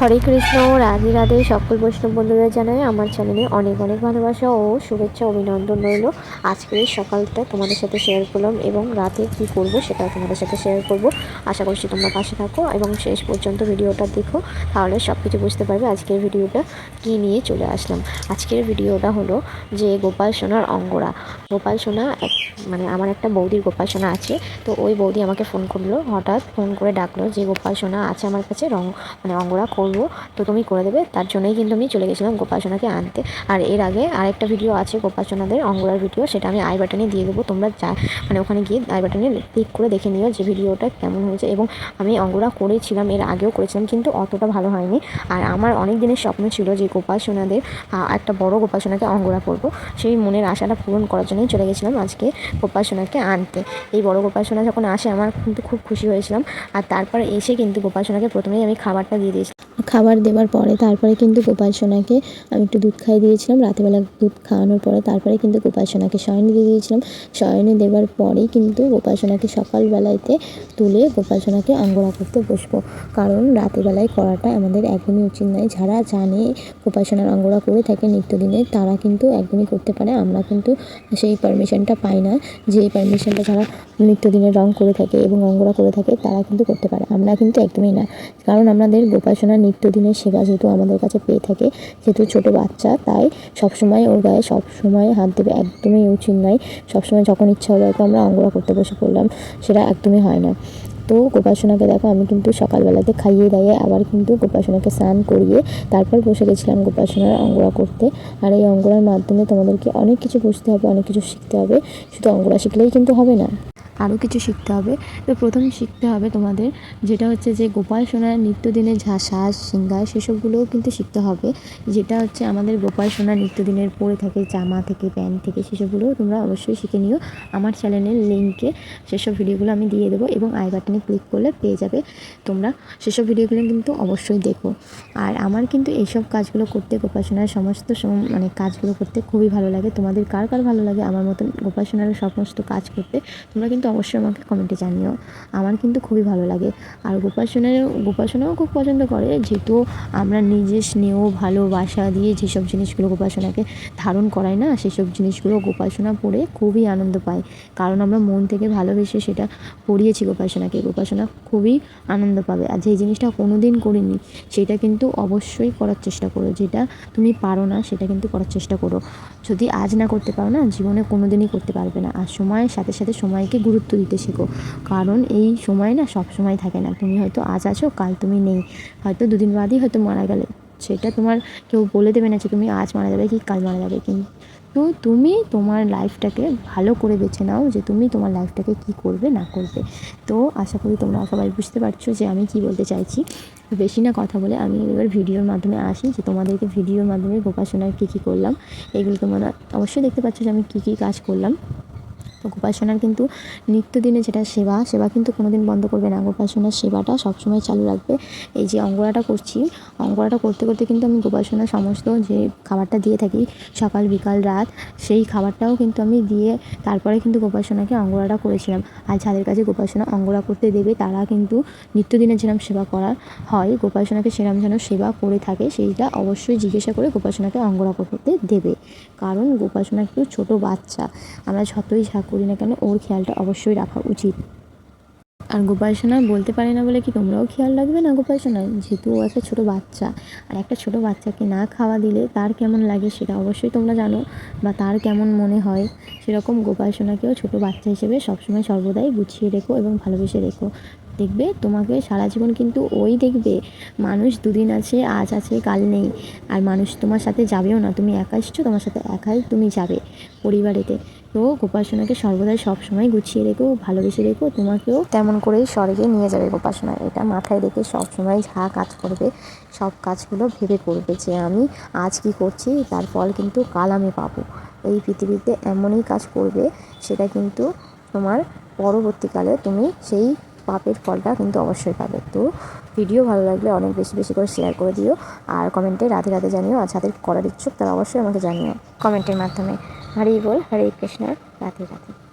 হরে কৃষ্ণ, রাধে রাধে। সকল বৈষ্ণব বন্ধুরা জানাই আমার চ্যানেলে অনেক অনেক ভালোবাসা ও শুভেচ্ছা অভিনন্দন রইল। আজকের সকালটা তোমাদের সাথে শেয়ার করলাম এবং রাতে কি করব সেটা তোমাদের সাথে শেয়ার করব। আশা করছি তোমরা পাশে থাকো এবং শেষ পর্যন্ত ভিডিওটা দেখো, তাহলে সব কিছু বুঝতে পারবে আজকের ভিডিওটা কি নিয়ে চলে আসলাম। আজকের ভিডিওটা হলো যে গোপাল সোনার অঙ্গরা। গোপাল সোনা এক মানে আমার একটা বৌদির গোপাল সোনা আছে, তো ওই বৌদি আমাকে ফোন করল, হঠাৎ ফোন করে ডাকলো যে, গোপাল সোনা, আছে আমার কাছে রং মানে অঙ্গরা করব তো তুমি করে দেবে তার জন্যই কিন্তু আমি চলে গেছিলাম গোপাল সোনাকে আনতে। আর এর আগে আরেকটা ভিডিও আছে গোপাল সোনাদের অঙ্গরার ভিডিও সেটা আমি আই বাটনে দিয়ে দেবো। তোমরা যা মানে ওখানে গিয়ে আই বাটনে ক্লিক করে দেখে নিও যে ভিডিওটা কেমন হয়েছে। এবং আমি অঙ্গরা করেছিলাম এর আগেও করেছিলাম কিন্তু অতটা ভালো হয়নি। আর আমার অনেক দিনের স্বপ্ন ছিল যে গোপাল সোনাদের আহ, একটা বড় গোপাল সোনাকে অঙ্গরা করব। সেই মনের আশাটা পূরণ করার জন্যই চলে গেছিলাম আজকে গোপাল সোনাকে আনতে। এই বড় গোপাল সোনা যখন আসে আমার কিন্তু খুব খুশি হয়েছিলাম। আর তারপর এসে কিন্তু গোপাল সোনাকে প্রথমেই আমি খাবারটা দিয়ে দিয়েছিলাম খাবার দেওয়ার পরে, তারপরে কিন্তু গোপাল সোনাকে আমি একটু দুধ খাইয়ে দিয়েছিলাম। রাতেবেলা দুধ খাওয়ানোর পরে তারপরে কিন্তু গোপাল সোনাকে শয়নে দিয়ে দিয়েছিলাম। শয়নে দেওয়ার পরেই কিন্তু গোপাল সোনাকে সকালবেলাতে তুলে গোপাল সোনাকে অঙ্গরা করতে বসবো। কারণ রাতেবেলায় করাটা আমাদের একদমই উচিত নয়। যারা জানে গোপাল সোনার অঙ্গরা করে থাকে নিত্যদিনে, তারা কিন্তু একদমই করতে পারে। আমরা কিন্তু সেই পারমিশনটা পাই না যে পারমিশনটা যারা নিত্যদিনের রং করে থাকে এবং অঙ্গরা করে থাকে, তারা কিন্তু করতে পারে। আমরা কিন্তু একদমই না। কারণ আমাদের গোপাল সোনার নিত্যদিনের সেবা যেহেতু আমাদের কাছে পেয়ে থাকে, যেহেতু ছোট বাচ্চা, তাই সবসময় ওর গায়ে সবসময় হাত দেবে, একদমই উচিত নয়। সবসময় যখন ইচ্ছা হবে আমরা অঙ্গরা করতে বসে পড়লাম, সেটা একদমই হয় না। তো গোপাসনাকে দেখো, আমি কিন্তু সকালবেলাতে খাইয়ে দাইয়ে আবার কিন্তু গোপাসনাকে স্নান করিয়ে তারপর বসে গেছিলাম গোপাসনার অঙ্গরা করতে। আর এই অঙ্গরার মাধ্যমে তোমাদেরকে অনেক কিছু বুঝতে হবে, অনেক কিছু শিখতে হবে। শুধু অঙ্গরা শিখলেই কিন্তু হবে না। আরও কিছু শিখতে হবে। তো প্রথম শিখতে হবে তোমাদের যেটা হচ্ছে যে গোপাল সোনার নিত্যদিনের যা সাজ সিঙ্গার সেসবগুলোও কিন্তু শিখতে হবে। যেটা হচ্ছে আমাদের গোপাল সোনার নিত্যদিনের পরে থাকে জামা থেকে প্যান্ট থেকে সেসবগুলোও তোমরা অবশ্যই শিখে নিও। আমার চ্যানেলের লিঙ্কে সেসব ভিডিওগুলো আমি দিয়ে দেবো এবং আই বাটনে ক্লিক করলে পেয়ে যাবে তোমরা। সেসব ভিডিওগুলো কিন্তু অবশ্যই দেখো। আর আমার কিন্তু এইসব কাজগুলো করতে গোপাল সোনার সমস্ত সম- মানে কাজগুলো করতে খুবই ভালো লাগে। তোমাদের কার কার ভালো লাগে? আমার মতন গোপাল সোনার সমস্ত কাজ করতে তোমরা কিন্তু অবশ্যই আমাকে কমেন্টে জানিও। আমার কিন্তু খুবই ভালো লাগে। আর গোপাল সোনার, গোপাল সোনাও খুব পছন্দ করে, যেহেতু আমরা নিজে স্নেহ, ভালোবাসা দিয়ে যেসব জিনিসগুলো গোপাল সোনাকে ধারণ করাই না, সেসব জিনিসগুলো গোপাল সোনা পরে খুবই আনন্দ পায়। কারণ আমরা মন থেকে ভালোবেসে সেটা পড়িয়েছি গোপাল সোনাকে। গোপাল সোনা খুবই আনন্দ পাবে। আর যে জিনিসটা কোনো দিন করিনি, সেটা কিন্তু অবশ্যই করার চেষ্টা করো। যেটা তুমি পারো না, সেটা কিন্তু করার চেষ্টা করো। যদি আজ না করতে পারো না, জীবনে কোনো দিনই করতে পারবে না। আর সময়ের সাথে সাথে সময়কে গুরুত্ব দিতে শেখো। কারণ এই সময় না সব সময় থাকে না। তুমি হয়তো আজ আছো, কাল তুমি নেই। হয়তো দুদিন বাদই হয়তো মারা গেলে। সেটা তোমার কেউ বলে দেবে না যে তুমি আজ মারা যাবে কি কাল মারা যাবে। কিন্তু তো তুমি তোমার লাইফটাকে ভালো করে বেছে নাও যে তুমি তোমার লাইফটাকে কি করবে, না করবে। তো আশা করি তোমরা সবাই বুঝতে পারছ যে আমি কি বলতে চাইছি। বেশি না কথা বলে আমি এবার ভিডিওর মাধ্যমে আসি যে তোমাদেরকে ভিডিওর মাধ্যমে সোনার কী কী করলাম। এগুলো তোমরা অবশ্যই দেখতে পাচ্ছ যে আমি কী কী কাজ করলাম। গোপাল সোনার কিন্তু নিত্যদিনে যেটা সেবা সেবা কিন্তু কোনোদিন বন্ধ করবে না। গোপাল সোনার সেবাটা সবসময় চালু রাখবে। এই যে অঙ্গরাটা করছি, অঙ্গরাটা করতে করতে কিন্তু আমি গোপাল সোনার সমস্ত যে খাবারটা দিয়ে থাকি সকাল, বিকাল, রাত, সেই খাবারটাও কিন্তু আমি দিয়ে তারপরে কিন্তু গোপাল সোনাকে অঙ্গরাটা করেছিলাম। আর যাদের কাছে গোপাল সোনা অঙ্গরা করতে দেবে, তারা কিন্তু নিত্যদিনের যেরকম সেবা করা হয় গোপাল সোনাকে সেরকম যেন সেবা করে থাকে, সেইটা অবশ্যই জিজ্ঞাসা করে গোপাল সোনাকে অঙ্গরা করতে দেবে। কারণ গোপাল সোনা একটু ছোটো বাচ্চা। আমরা যতই যা করি না কেন, ওর খেয়ালটা অবশ্যই রাখা উচিত। আর গোপাল সোনা বলতে পারে না বলে কি তোমরাও খেয়াল রাখবে না গোপাল সোনা? যেহেতু ও একটা ছোটো বাচ্চা, আর একটা ছোটো বাচ্চাকে না খাওয়া দিলে তার কেমন লাগে সেটা অবশ্যই তোমরা জানো, বা তার কেমন মনে হয়, সেরকম গোপাল সোনাকেও ছোটো বাচ্চা হিসেবে সবসময় সর্বদাই গুছিয়ে রেখো এবং ভালোবেসে রেখো। দেখবে, তোমাকে সারা জীবন কিন্তু ওই দেখবে, মানুষ দুদিন আছে, আজ আছে, কাল নেই। আর মানুষ তোমার সাথে যাবেও না, তুমি একা এসছো, তোমার সাথে একাই তুমি যাবে পরিবারেতে। তো গোপাল সোনাকে সর্বদাই সবসময় গুছিয়ে রেখো, ভালোবেসে রেখো, তোমাকেও তেমন করেই স্বর্গে নিয়ে যাবে গোপাল সোনা। এটা মাথায় রেখে সবসময় যা কাজ করবে, সব কাজগুলো ভেবে করবে যে আমি আজ কি করছি, তার ফল কিন্তু কাল আমি পাবো। এই পৃথিবীতে এমনই কাজ করবে, সেটা কিন্তু তোমার পরবর্তীকালে তুমি সেই পাপের ফলটা কিন্তু অবশ্যই পাবে। তো ভিডিও ভালো লাগলে অনেক বেশি বেশি করে শেয়ার করে দিও আর কমেন্টে রাধে রাধে জানিও আর যাদের করার ইচ্ছুক তারা অবশ্যই আমাকে জানিও। কমেন্টের মাধ্যমে। হরি বল, হরে কৃষ্ণ, রাধে রাধে।